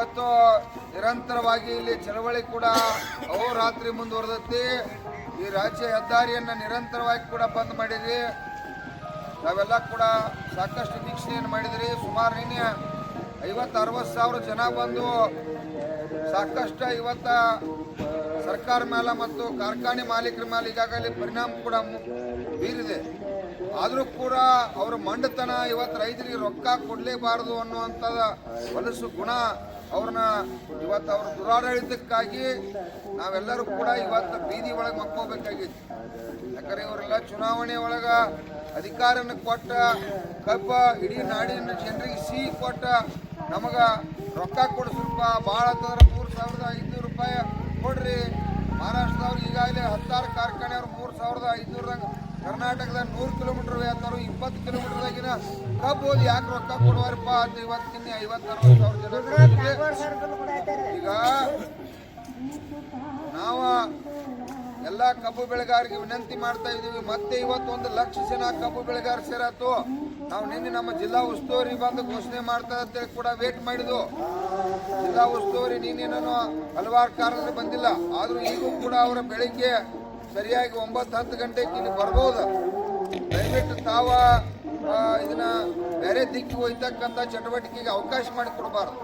ಇವತ್ತು ನಿರಂತರವಾಗಿ ಇಲ್ಲಿ ಚಳವಳಿ ಕೂಡ ಅಹೋರಾತ್ರಿ ಮುಂದುವರೆದತ್ತಿ ಈ ರಾಜ್ಯ ಹೆದ್ದಾರಿಯನ್ನ ನಿರಂತರವಾಗಿ ಕೂಡ ಬಂದ್ ಮಾಡಿದ್ರಿ. ನಾವೆಲ್ಲ ಕೂಡ ಸಾಕಷ್ಟು ವೀಕ್ಷಣೆಯನ್ನು ಮಾಡಿದ್ರಿ. ಸುಮಾರು ನಿನ್ನೆ ಐವತ್ತು, ಅರವತ್ತು ಸಾವಿರ ಜನ ಬಂದು ಸಾಕಷ್ಟು ಇವತ್ತ ಸರ್ಕಾರ ಮೇಲೆ ಮತ್ತು ಕಾರ್ಖಾನೆ ಮಾಲೀಕರ ಮೇಲೆ ಈಗಾಗಲೇ ಪರಿಣಾಮ ಕೂಡ ಬೀರಿದೆ. ಆದರೂ ಕೂಡ ಅವರ ಮಂಡತನ ಇವತ್ತು ರೈತರಿಗೆ ರೊಕ್ಕ ಕೊಡಲೇಬಾರದು ಅನ್ನುವಂಥ ಹೊಲಸು ಗುಣ ಅವ್ರನ್ನ ಇವತ್ತು ಅವ್ರ ದುರಾಡಳಿತಕ್ಕಾಗಿ ನಾವೆಲ್ಲರೂ ಕೂಡ ಇವತ್ತು ಬೀದಿ ಒಳಗೆ ಮಕ್ಕೋಬೇಕಾಗಿತ್ತು ಯಾಕಂದ್ರೆ ಇವರೆಲ್ಲ ಚುನಾವಣೆ ಒಳಗ ಅಧಿಕಾರನ ಕೊಟ್ಟ ಕಬ್ಬ, ಇಡೀ ನಾಡಿನ ಜನರಿಗೆ ಸಿಹಿ ಕೊಟ್ಟ ನಮಗ ರೊಕ್ಕ ಕೊಡಿಸ್ರಪ್ಪ ಭಾಳ ಅಂತಂದ್ರೆ ಮೂರು ಸಾವಿರದ ಐದುನೂರು ರೂಪಾಯಿ ಕೊಡ್ರಿ. ಮಹಾರಾಷ್ಟ್ರದವ್ರು ಈಗಾಗಲೇ ಹತ್ತಾರು ಕಾರ್ಖಾನೆಯವ್ರು ಮೂರು ಸಾವಿರದ ಐದುನೂರದಾಗ ಕರ್ನಾಟಕದಾಗ ನೂರು ಕಿಲೋಮೀಟರ್ ವ್ಯಾತಾರು ಇಪ್ಪತ್ತು ಕಿಲೋಮೀಟರ್ದಾಗಿನ ಕಬ್ಬು ಯಾಕೆ ರೊಕ್ಕ ಕೊಡುವಾರಪ್ಪ ಅಂತ ಇವತ್ತಿನ ಐವತ್ತು ಅರವತ್ತು ಸಾವಿರ ಜನ ಈಗ ಎಲ್ಲ ಕಬ್ಬು ಬೆಳೆಗಾರರಿಗೆ ವಿನಂತಿ ಮಾಡ್ತಾ ಇದೀವಿ ಮತ್ತೆ ಇವತ್ತು ಒಂದು ಲಕ್ಷ ಜನ ಕಬ್ಬು ಬೆಳೆಗಾರ ಸೇರತ್ತು. ನಾವು ನಿನ್ನೆ ನಮ್ಮ ಜಿಲ್ಲಾ ಉಸ್ತುವಾರಿ ಬಂದು ಘೋಷಣೆ ಮಾಡ್ತಾ ಅಂತೇಳಿ ಕೂಡ ವೇಟ್ ಮಾಡಿದ್ವು. ಜಿಲ್ಲಾ ಉಸ್ತುವಾರಿ ನಿನ್ನೇನೋ ಹಲವಾರು ಕಾರಣದಲ್ಲಿ ಬಂದಿಲ್ಲ. ಆದ್ರೂ ಈಗೂ ಕೂಡ ಅವರ ಬೆಳಿಗ್ಗೆ ಸರಿಯಾಗಿ ಒಂಬತ್ತು ಹತ್ತು ಗಂಟೆಗೆ ಇಲ್ಲಿ ಬರ್ಬೋದು. ದಯವಿಟ್ಟು ತಾವ ಇದನ್ನ ಬೇರೆ ದಿಕ್ಕಿಗೆ ಹೋಯ್ತಕ್ಕಂಥ ಚಟುವಟಿಕೆಗೆ ಅವಕಾಶ ಮಾಡಿಕೊಡ್ಬಾರ್ದು.